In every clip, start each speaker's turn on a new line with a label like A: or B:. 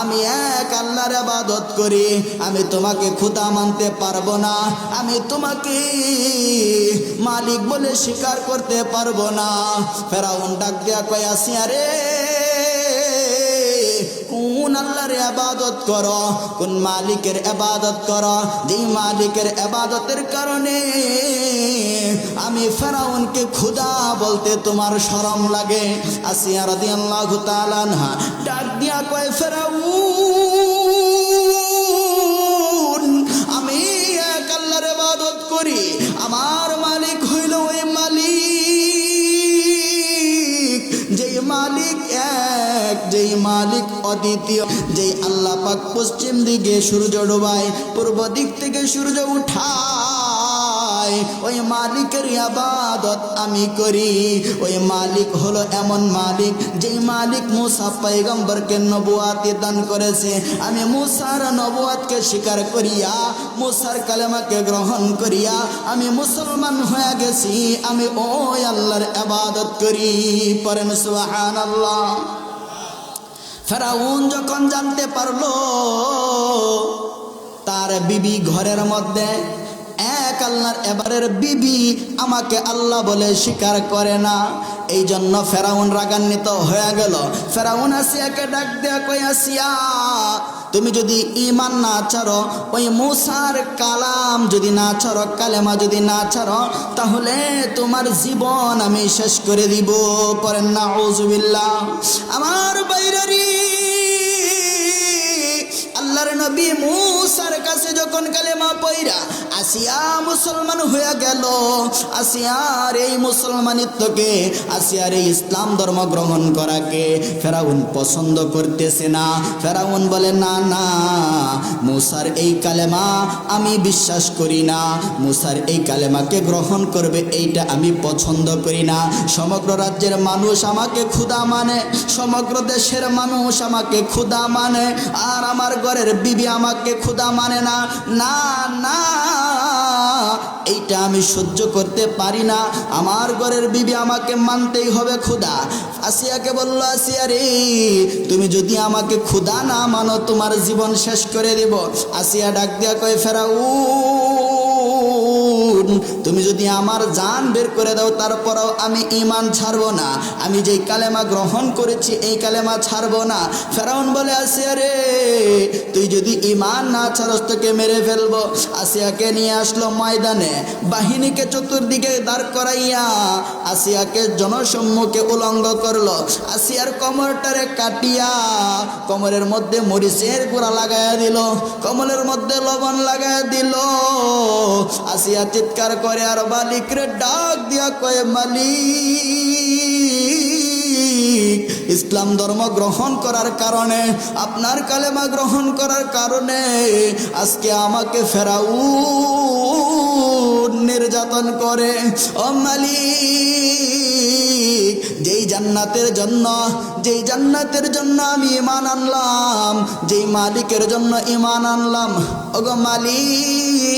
A: আমি এক আল্লাহর আবাদত করি, আমি তোমাকে খুদা মানতে পারব না, আমি তোমাকে মালিক বলে স্বীকার করতে পারব না। ফেরাউন ডাক দিয়া কয়াসিয়া রে কোন আল্লাহর আবাদত কর। কোন মালিকের আবাদত কর, যেই মালিকের আবাদতের কারণে আমি ফেরাউনকে খুদা বলতে তোমার শরম লাগে। আসিয়া রাদিয়াল্লাহু তাআলা ডাক দিয়া কয়, ফেরাউন! যেই মালিক অদ্বিতীয়, যেই আল্লাহ পাক পশ্চিম দিকে সূর্য ডোবায়, পূর্ব দিক থেকে সূর্য উঠায়, ওই মালিকের আবাদত আমি করি। ওই মালিক হলো এমন মালিক, যেই মালিক মুসা পৈগম্বরকে নবুয়াতে দান করেছে। আমি মুসার নবুয়াতকে স্বীকার করিয়া, মুসার কালেমাকে গ্রহণ করিয়া, আমি মুসলমান হয়ে গেছি, আমি ওই আল্লাহর আবাদত করি। পরেন সুবহান আল্লাহ ফেরাউন যখন জানতে পারল, তার বিবি ঘরের মধ্যে, এক আল্লাহর এবারের বিবি আমাকে আল্লাহ বলে স্বীকার করে না। এই জন্য ফেরাউন রাগান্বিত হয়ে গেল। ফেরাউন আসিয়াকে ডাক দেয়া কই আসিয়া তুমি যদি ইমান না ছাড়ো, ওই মুসার কালাম যদি না ছাড়ো, কালেমা যদি না ছাড়ো, তাহলে তোমার জীবন আমি শেষ করে দিব। পরেন না ওজুবিল্লা আমার বাইরারি আল্লাহর নবী মুসার কাছে যখন কালেমা পইরা আসিয়া মুসলমান হয়ে গেল, আসিয়ার এই মুসলমানিত্বকে, আসিয়ার এই ইসলাম ধর্ম গ্রহণ করাকে ফেরাউন পছন্দ করতেছে না। ফেরাউন বলে, না না, মুসার এই কালেমা আমি বিশ্বাস করি না। মুসার এই কালেমাকে গ্রহণ করবে, এইটা আমি পছন্দ করি না। সমগ্র রাজ্যের মানুষ আমাকে ক্ষুদা মানে সমগ্র দেশের মানুষ আমাকে ক্ষুদা মানে আর আমার ঘরের বিবি আমাকে ক্ষুদা মানে না। না না, এইটা আমি সহ্য করতে পারি না। আমার ঘরের বিবি আমাকে মানতেই হবে ক্ষুদা আসিয়াকে বলল, আসিয়া রে, তুমি যদি আমাকে ক্ষুদা না মানো, তোমার জীবন শেষ করে দেব। আসিয়া ডাক দিয়া কয় ফেরাউ তুমি যদি আমার জান বের করে দাও, তারপরও আমি ইমান ছাড়বো না। আমি যেই কালেমা গ্রহণ করেছি, এই কালেমা ছাড়বো না। ফেরাউন বলে, আসিয়া রে, তুই যদি ইমান না ছাড়স, তোকে মেরে ফেলব। আসিয়াকে নিয়ে আসলো ময়দানে। বাহিনীকে চতুর্দিকে দাঁড় করাইয়া আসিয়াকে জনসম্মুখে উলঙ্গ করল। আসিয়ার কমরটারে কাটিয়া কমরের মধ্যে মরিচের গুঁড়া লাগাইয়া দিল। কমলের মধ্যে লবণ লাগাইয়া দিল। আসিয়া চিৎকার করে আর মালিকরে ডাক দিয়া কয়ে, মালিক, ইসলাম ধর্ম গ্রহণ করার কারণে, আপনার কালেমা গ্রহণ করার কারণে, আজকে আমাকে ফেরাউ নির্যাতন করে। ও মালিক, যেই জান্নাতের জন্য, যেই জান্নাতের জন্য আমি ইমান আনলাম, যেই মালিকের জন্য ইমান আনলাম, ওগো মালিক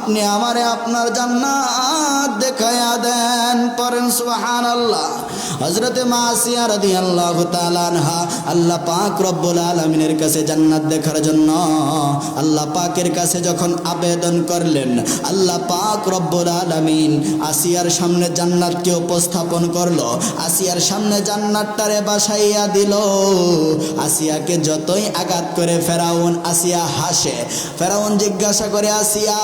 A: আপনি আমারে আপনার জান্নাত দেখায়া দেন। পরেন সুবহান আল্লাহ হজরতে মাসিয়া রাদি আল্লাহ তালানহা আল্লাহ পাক রব্বুল আলমিনের কাছে জান্নাত দেখার জন্য আল্লাহ পাকের কাছে যখন আবেদন করলেন, আল্লাহ পাক রব্বুল আলমিন আসিয়ার সামনে জান্নাতকে উপস্থাপন করল। আসিয়ার সামনে জান্নাতটারে বাসাইয়া দিল। আসিয়াকে যতই আঘাত করে ফেরাউন, আসিয়া হাসে। ফেরাউন জিজ্ঞাসা করে, আসিয়া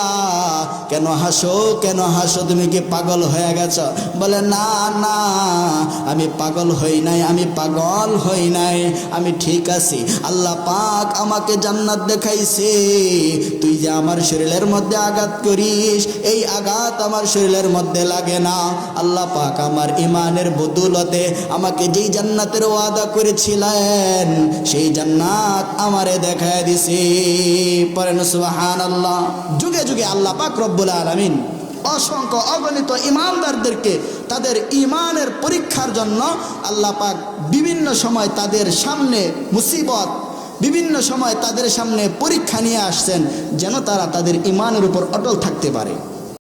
A: কেন হাসো কেন হাসো, তুমি কি পাগল হয়ে গেছ? বলে, না না, আমি পাগল হই নাই, আমি পাগল হই নাই, আমি ঠিক আছি। আল্লাহ পাক আমাকে জান্নাত দেখাইছে। তুই যে আমার শরীরের মধ্যে আঘাত করিস, এই আঘাত আমার শরীরের মধ্যে লাগে না। আল্লাহ পাক আমার ইমানের বদুলতে আমাকে যেই জান্নাতের ওয়াদা করেছিলেন, সেই জান্নাত আমারে দেখায় দিছে। পরেন সুবাহান আল্লাহ যুগে যুগে আল্লাহ পাক রব্বুল আলমিন অসংখ্য অগণিত ইমানদারদেরকে তাদের ইমানের পরীক্ষার জন্য আল্লাহ পাক বিভিন্ন সময় তাদের সামনে মুসিবত, বিভিন্ন সময় তাদের সামনে পরীক্ষা নিয়ে আসছেন যেন তারা তাদের ইমানের উপর অটল থাকতে পারে।